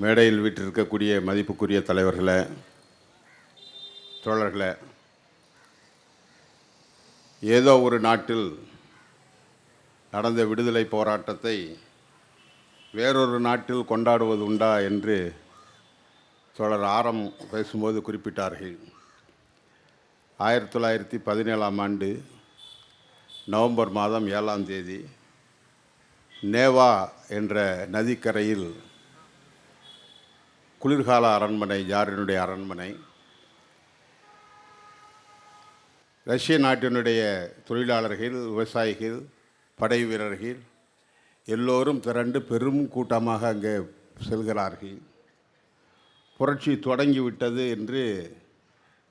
மேடையில் வீட்டிருக்கக்கூடிய மதிப்புக்குரிய தலைவர்களை தோழர்களை ஏதோ ஒரு நாட்டில் நடந்த விடுதலை போராட்டத்தை வேறொரு நாட்டில் கொண்டாடுவது உண்டா என்று தோழர் ஆரம் பேசும்போது குறிப்பிட்டார்கள். ஆயிரத்தி தொள்ளாயிரத்தி பதினேழாம் ஆண்டு நவம்பர் மாதம் ஏழாம் தேதி நேவா என்ற நதிக்கரையில் குளிர்கால அரண்மனை ஜாரினுடைய அரண்மனை ரஷ்ய நாட்டினுடைய தொழிலாளர்கள் விவசாயிகள் படை வீரர்கள் எல்லோரும் திரண்டு பெரும் கூட்டமாக அங்கே செல்கிறார்கள். புரட்சி தொடங்கிவிட்டது என்று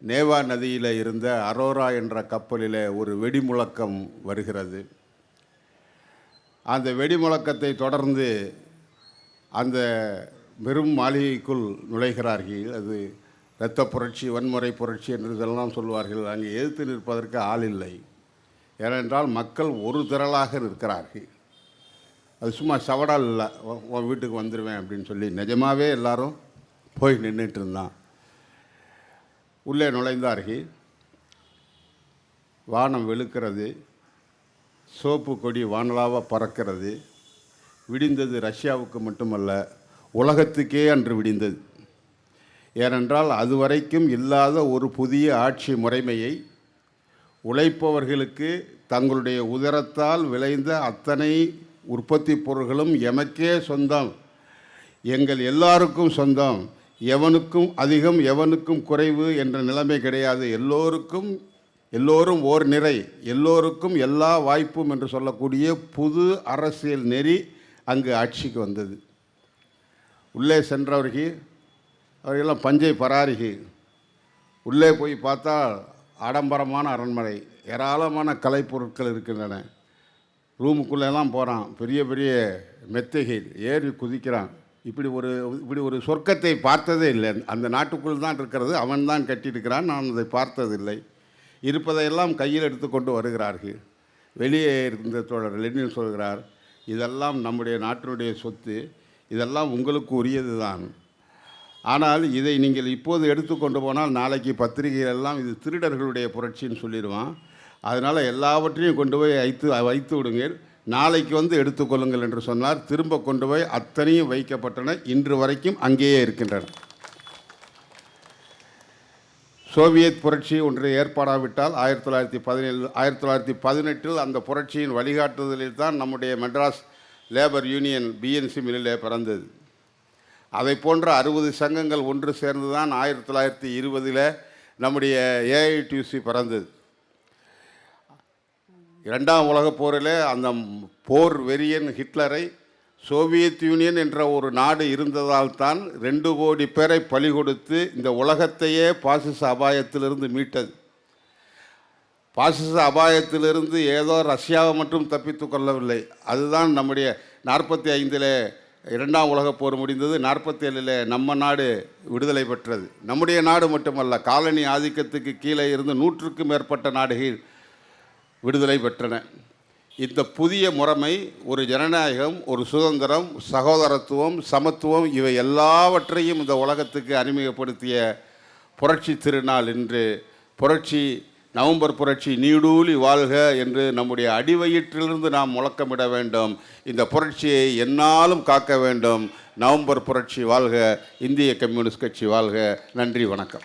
நேவா நதியில் இருந்த அரோரா என்ற கப்பலில் ஒரு வெடிமுழக்கம் வருகிறது. அந்த வெடிமுழக்கத்தை தொடர்ந்து அந்த வெறும் மாளிகைக்குள் நுழைகிறார்கள். அது இரத்த புரட்சி வன்முறை புரட்சி என்று இதெல்லாம் சொல்வார்கள் அங்கே எதிர்த்து நிற்பதற்கு ஆள் இல்லை. ஏனென்றால் மக்கள் ஒரு திரளாக இருக்கிறார்கள் அது சும்மா சவடால் இல்லை. உன் உன் வீட்டுக்கு வந்துடுவேன் அப்படின்னு சொல்லி நிஜமாகவே எல்லாரும் போய் நின்றுட்டு இருந்தான். உள்ளே நுழைந்தார்கள். வானம் வெளுக்கிறது. சோப்பு கொடி வானலாக பறக்கிறது. விடிந்தது ரஷ்யாவுக்கு மட்டுமல்ல உலகத்துக்கே அன்று விடிந்தது. ஏனென்றால் அதுவரைக்கும் இல்லாத ஒரு புதிய ஆட்சி முறைமையை உழைப்பவர்களுக்கு தங்களுடைய உதரத்தால் விளைந்த அத்தனை உற்பத்தி பொருள்களும் எமக்கே சொந்தம். எங்கள் எல்லாருக்கும் சொந்தம். எவனுக்கும் அதிகம் எவனுக்கும் குறைவு என்ற நிலைமை கிடையாது. எல்லோருக்கும் எல்லோரும் ஓர் நிறை. எல்லோருக்கும் எல்லா வாய்ப்பும் என்று சொல்லக்கூடிய புது அரசியல் நெறி அங்கு ஆட்சிக்கு வந்தது. உள்ளே சென்றவர்கள் அவர்களெல்லாம் பஞ்சை பராரிகி. உள்ளே போய் பார்த்தா ஆடம்பரமான அரண்மனை ஏராளமான கலைப்பொருட்கள் இருக்கின்றன. ரூமுக்குள்ளெல்லாம் போகிறான் பெரிய பெரிய மெத்தைகள் ஏறி குதிக்கிறான். இப்படி ஒரு இப்படி ஒரு சொர்க்கத்தை பார்த்ததே இல்லை. அந்த நாட்டுக்குள் தான் இருக்கிறது அவன் தான் கட்டியிருக்கிறான் நான் அதை பார்த்ததில்லை. இருப்பதையெல்லாம் கையில் எடுத்துக்கொண்டு வருகிறார்கள். வெளியே இருந்த தோழர் லெனின் சொல்கிறார் இதெல்லாம் நம்முடைய நாட்டினுடைய சொத்து. இதெல்லாம் உங்களுக்கு உரியது தான் ஆனால் இதை நீங்கள் இப்போது எடுத்துக்கொண்டு போனால் நாளைக்கு பத்திரிகைகளெல்லாம் இது திருடர்களுடைய புரட்சின்னு சொல்லிடுவான். அதனால் எல்லாவற்றையும் கொண்டு போய் வைத்து வைத்து விடுங்கள். நாளைக்கு வந்து எடுத்துக்கொள்ளுங்கள் என்று சொன்னார். திரும்ப கொண்டு போய் அத்தனையும் வைக்கப்பட்டன. இன்று வரைக்கும் அங்கேயே இருக்கின்றன. சோவியத் புரட்சி ஒன்று ஏற்பாடாவிட்டால் ஆயிரத்தி தொள்ளாயிரத்தி பதினேழு ஆயிரத்தி தொள்ளாயிரத்தி பதினெட்டில் அந்த புரட்சியின் வழிகாட்டுதலில் தான் நம்முடைய மெட்ராஸ் லேபர் யூனியன் பிஎன்சி மில்லிலே பிறந்தது. அதை போன்ற அறுபது சங்கங்கள் ஒன்று சேர்ந்து தான் ஆயிரத்தி தொள்ளாயிரத்தி இருபதில் நம்முடைய ஏஐடியூசி பிறந்தது. இரண்டாம் உலகப் போரில் அந்த போர் வெறியன் ஹிட்லரை சோவியத் யூனியன் என்ற ஒரு நாடு இருந்ததால் தான் ரெண்டு கோடி பேரை பலி கொடுத்து இந்த உலகத்தையே பாசிச அபாயத்திலிருந்து மீட்டது. பாசிச அபாயத்திலிருந்து ஏதோ ரஷ்யாவை மட்டும் தப்பித்து கொள்ளவில்லை. அதுதான் நம்முடைய நாற்பத்தி ஐந்தில் இரண்டாம் உலகப் போர் முடிந்தது நாற்பத்தி ஏழில் நம்ம நாடு விடுதலை பெற்றது. நம்முடைய நாடு மட்டுமல்ல காலனி ஆதிக்கத்துக்கு கீழே இருந்து நூற்றுக்கும் மேற்பட்ட நாடுகள் விடுதலை பெற்றன. இந்த புதிய முறைமை ஒரு ஜனநாயகம் ஒரு சுதந்திரம் சகோதரத்துவம் சமத்துவம் இவை எல்லாவற்றையும் இந்த உலகத்துக்கு அறிமுகப்படுத்திய புரட்சி திருநாள் என்று புரட்சி நவம்பர் புரட்சி நீடூலி வாழ்க என்று நம்முடைய அடிவயிற்றிலிருந்து நாம் முழக்கமிட வேண்டும். இந்த புரட்சியை என்னாலும் காக்க வேண்டும். நவம்பர் புரட்சி வாழ்க. இந்திய கம்யூனிஸ்ட் கட்சி வாழ்க. நன்றி வணக்கம்.